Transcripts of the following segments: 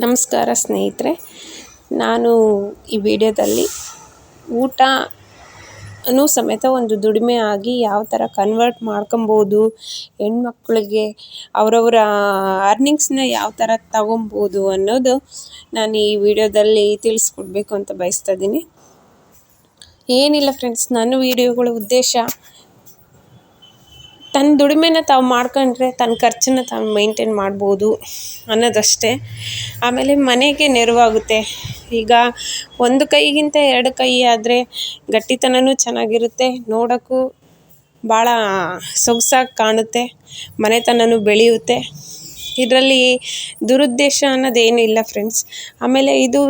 ನಮಸ್ಕಾರ ಸ್ನೇಹಿತರೆ, ನಾನು ಈ ವಿಡಿಯೋದಲ್ಲಿ ಊಟ ಅನ್ನು ಸಮೇತ ಒಂದು ದುಡಿಮೆ ಆಗಿ ಯಾವ ಥರ ಕನ್ವರ್ಟ್ ಮಾಡ್ಕೊಬೋದು, ಹೆಣ್ಮಕ್ಳಿಗೆ ಅವರವರ ಅರ್ನಿಂಗ್ಸ್ನ ಯಾವ ಥರ ತಗೊಬೋದು ಅನ್ನೋದು ನಾನು ಈ ವಿಡಿಯೋದಲ್ಲಿ ತಿಳಿಸ್ಕೊಡ್ಬೇಕು ಅಂತ ಬಯಸ್ತಾ ಇದ್ದೀನಿ. ಏನಿಲ್ಲ ಫ್ರೆಂಡ್ಸ್ ನನ್ನ ವಿಡಿಯೋಗಳ ಉದ್ದೇಶ ತನ್ನ ದುಡಿಮೆನ ತಾವು ಮಾಡ್ಕೊಂಡ್ರೆ ತನ್ನ ಖರ್ಚನ್ನ ತಾವು ಮೇಂಟೈನ್ ಮಾಡ್ಬೋದು ಅನ್ನೋದಷ್ಟೇ. ಆಮೇಲೆ ಮನೆಗೆ ನೆರವಾಗುತ್ತೆ. ಈಗ ಒಂದು ಕೈಗಿಂತ ಎರಡು ಕೈ ಆದರೆ ಗಟ್ಟಿತನವೂ ಚೆನ್ನಾಗಿರುತ್ತೆ. ನೋಡೋಕ್ಕೂ ಭಾಳ ಸೊಗಸಾಗಿ ಕಾಣುತ್ತೆ. ಮನೆತನವೂ ಬೆಳೆಯುತ್ತೆ. ಇದರಲ್ಲಿ ದುರುದ್ದೇಶ ಅನ್ನೋದೇನು ಇಲ್ಲ ಫ್ರೆಂಡ್ಸ್ ಆಮೇಲೆ ಇದು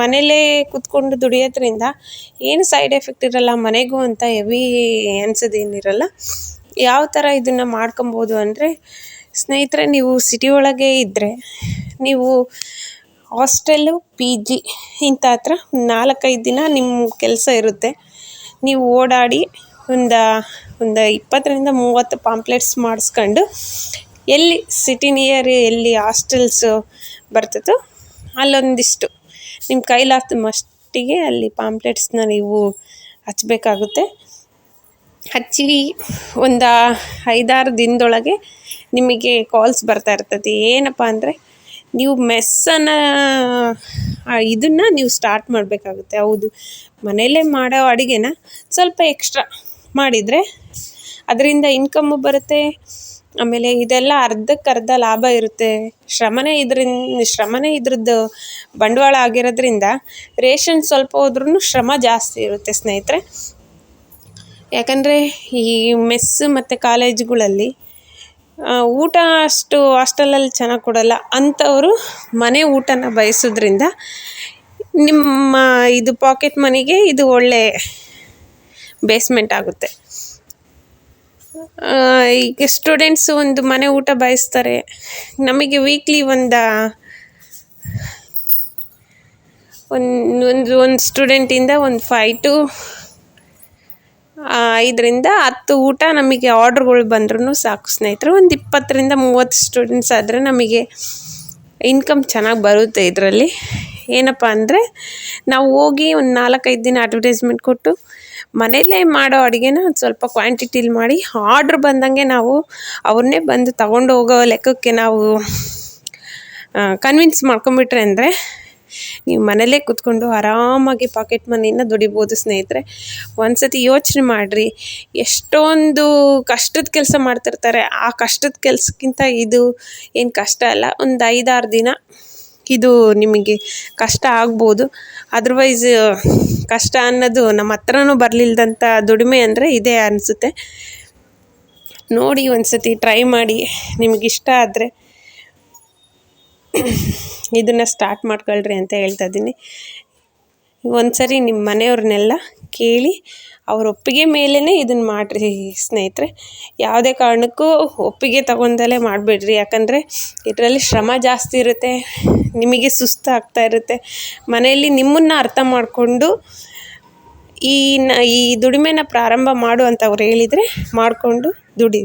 ಮನೇಲೇ ಕೂತ್ಕೊಂಡು ದುಡಿಯೋದ್ರಿಂದ ಏನು ಸೈಡ್ ಎಫೆಕ್ಟ್ ಇರೋಲ್ಲ, ಮನೆಗೂ ಅಂತ ಹೆವಿ ಅನ್ಸೋದೇನಿರಲ್ಲ. ಯಾವ ಥರ ಇದನ್ನು ಮಾಡ್ಕೊಬೋದು ಅಂದರೆ, ಸ್ನೇಹಿತರೆ, ನೀವು ಸಿಟಿ ಒಳಗೆ ಇದ್ದರೆ ನೀವು ಹಾಸ್ಟೆಲ್ಲು ಪಿ ಜಿ ಇಂಥ ಹತ್ರ ನಾಲ್ಕೈದು ದಿನ ನಿಮ್ಮ ಕೆಲಸ ಇರುತ್ತೆ. ನೀವು ಓಡಾಡಿ ಒಂದು ಒಂದು ಇಪ್ಪತ್ತರಿಂದ ಮೂವತ್ತು ಪಾಂಪ್ಲೆಟ್ಸ್ ಮಾಡಿಸ್ಕೊಂಡು, ಎಲ್ಲಿ ಸಿಟಿ ನಿಯರ್ ಎಲ್ಲಿ ಹಾಸ್ಟೆಲ್ಸು ಬರ್ತದೋ ಅಲ್ಲೊಂದಿಷ್ಟು ನಿಮ್ಮ ಕೈಲಾದ ಮಟ್ಟಿಗೆ ಅಲ್ಲಿ ಪಾಂಪ್ಲೆಟ್ಸ್ನ ನೀವು ಹಚ್ಬೇಕಾಗುತ್ತೆ. ಹಚ್ಚಿ ಒಂದು ಐದಾರು ದಿನದೊಳಗೆ ನಿಮಗೆ ಕಾಲ್ಸ್ ಬರ್ತಾ ಇರ್ತದೆ ಏನಪ್ಪ ಅಂದರೆ ನೀವು ಮೆಸ್ಸನ್ನು ಇದನ್ನು ನೀವು ಸ್ಟಾರ್ಟ್ ಮಾಡಬೇಕಾಗುತ್ತೆ. ಹೌದು. ಮನೆಯಲ್ಲೇ ಮಾಡೋ ಅಡುಗೆನ ಸ್ವಲ್ಪ ಎಕ್ಸ್ಟ್ರಾ ಮಾಡಿದರೆ ಅದರಿಂದ ಇನ್ಕಮ್ಮು ಬರುತ್ತೆ. ಆಮೇಲೆ ಇದೆಲ್ಲ ಅರ್ಧಕ್ಕರ್ಧ ಲಾಭ ಇರುತ್ತೆ. ಶ್ರಮನೇ ಇದ್ರಿಂದ, ಶ್ರಮನೇ ಇದ್ರದ್ದು ಬಂಡವಾಳ ಆಗಿರೋದ್ರಿಂದ ರೇಷನ್ ಸ್ವಲ್ಪ ಹೋದ್ರೂ ಶ್ರಮ ಜಾಸ್ತಿ ಇರುತ್ತೆ ಸ್ನೇಹಿತರೆ. ಯಾಕಂದರೆ ಈ ಮೆಸ್ ಮತ್ತು ಕಾಲೇಜುಗಳಲ್ಲಿ ಊಟ ಅಷ್ಟು ಹಾಸ್ಟೆಲಲ್ಲಿ ಚೆನ್ನಾಗಿ ಕೊಡೋಲ್ಲ. ಅಂಥವರು ಮನೆ ಊಟನ ಬಯಸೋದ್ರಿಂದ ನಿಮ್ಮ ಇದು ಪಾಕೆಟ್ ಮನಿಗೆ ಇದು ಒಳ್ಳೆ ಬೇಸ್ಮೆಂಟ್ ಆಗುತ್ತೆ. ಈಗ ಸ್ಟೂಡೆಂಟ್ಸ್ ಒಂದು ಮನೆ ಊಟ ಬಯಸ್ತಾರೆ. ನಮಗೆ ವೀಕ್ಲಿ ಒಂದು ಒಂದು ಒಂದು ಒಂದು ಸ್ಟೂಡೆಂಟಿಂದ ಒಂದು ಫೈ ಟು ಐದರಿಂದ ಹತ್ತು ಊಟ ನಮಗೆ ಆರ್ಡ್ರ್ಗಳು ಬಂದ್ರೂ ಸಾಕು ಸ್ನೇಹಿತರೆ. ಒಂದು ಇಪ್ಪತ್ತರಿಂದ ಮೂವತ್ತು ಸ್ಟೂಡೆಂಟ್ಸ್ ಆದರೆ ನಮಗೆ ಇನ್ಕಮ್ ಚೆನ್ನಾಗಿ ಬರುತ್ತೆ ಇದರಲ್ಲಿ. ಏನಪ್ಪ ಅಂದರೆ ನಾವು ಹೋಗಿ ಒಂದು ನಾಲ್ಕೈದು ದಿನ ಅಡ್ವರ್ಟೈಸ್ಮೆಂಟ್ ಕೊಟ್ಟು ಮನೆಯಲ್ಲೇ ಮಾಡೋ ಅಡುಗೆನ ಒಂದು ಸ್ವಲ್ಪ ಕ್ವಾಂಟಿಟಿಲಿ ಮಾಡಿ ಆರ್ಡ್ರ್ ಬಂದಂಗೆ ನಾವು ಅವ್ರನ್ನೇ ಬಂದು ತಗೊಂಡು ಹೋಗೋ ಲೆಕ್ಕಕ್ಕೆ ನಾವು ಕನ್ವಿನ್ಸ್ ಮಾಡ್ಕೊಂಬಿಟ್ರೆ ಅಂದರೆ ನೀವು ಮನೇಲೇ ಕೂತ್ಕೊಂಡು ಆರಾಮಾಗಿ ಪಾಕೆಟ್ ಮನಿನ ದುಡಿಬೋದು ಸ್ನೇಹಿತರೆ. ಒಂದು ಸತಿ ಯೋಚನೆ ಮಾಡಿರಿ, ಎಷ್ಟೊಂದು ಕಷ್ಟದ ಕೆಲಸ ಮಾಡ್ತಿರ್ತಾರೆ. ಆ ಕಷ್ಟದ ಕೆಲಸಕ್ಕಿಂತ ಇದು ಏನು ಕಷ್ಟ ಅಲ್ಲ, ಒಂದು ಐದಾರು ದಿನ ಇದು ನಿಮಗೆ ಕಷ್ಟ ಆಗ್ಬೋದು. ಅದರ್ವೈಸ್ ಕಷ್ಟ ಅನ್ನೋದು ನಮ್ಮ ಹತ್ರನೂ ಬರಲಿಲ್ಲದಂಥ ದುಡಿಮೆ ಅಂದರೆ ಇದೇ ಅನಿಸುತ್ತೆ. ನೋಡಿ ಒಂದು ಸತಿ ಟ್ರೈ ಮಾಡಿ, ನಿಮಗಿಷ್ಟ ಆದರೆ. ಇದನ್ನು ಸ್ಟಾರ್ಟ್ ಮಾಡ್ಕೊಳ್ರಿ ಅಂತ ಹೇಳ್ತಾ ಇದ್ದೀನಿ. ಒಂದು ಸರಿ ನಿಮ್ಮ ಮನೆಯವ್ರನ್ನೆಲ್ಲ ಕೇಳಿ ಅವ್ರ ಒಪ್ಪಿಗೆ ಮೇಲೇ ಇದನ್ನು ಮಾಡಿರಿ ಸ್ನೇಹಿತರೆ. ಯಾವುದೇ ಕಾರಣಕ್ಕೂ ಒಪ್ಪಿಗೆ ತಗೊಂಡಲೇ ಮಾಡಬೇಡ್ರಿ. ಯಾಕಂದರೆ ಇದರಲ್ಲಿ ಶ್ರಮ ಜಾಸ್ತಿ ಇರುತ್ತೆ, ನಿಮಗೆ ಸುಸ್ತು ಆಗ್ತಾ ಇರುತ್ತೆ. ಮನೆಯಲ್ಲಿ ನಿಮ್ಮನ್ನು ಅರ್ಥ ಮಾಡಿಕೊಂಡು ಈ ನ, ಈ ದುಡಿಮೆನ ಪ್ರಾರಂಭ ಮಾಡು ಅಂತ ಅವ್ರು ಹೇಳಿದರೆ ಮಾಡಿಕೊಂಡು ದುಡಿ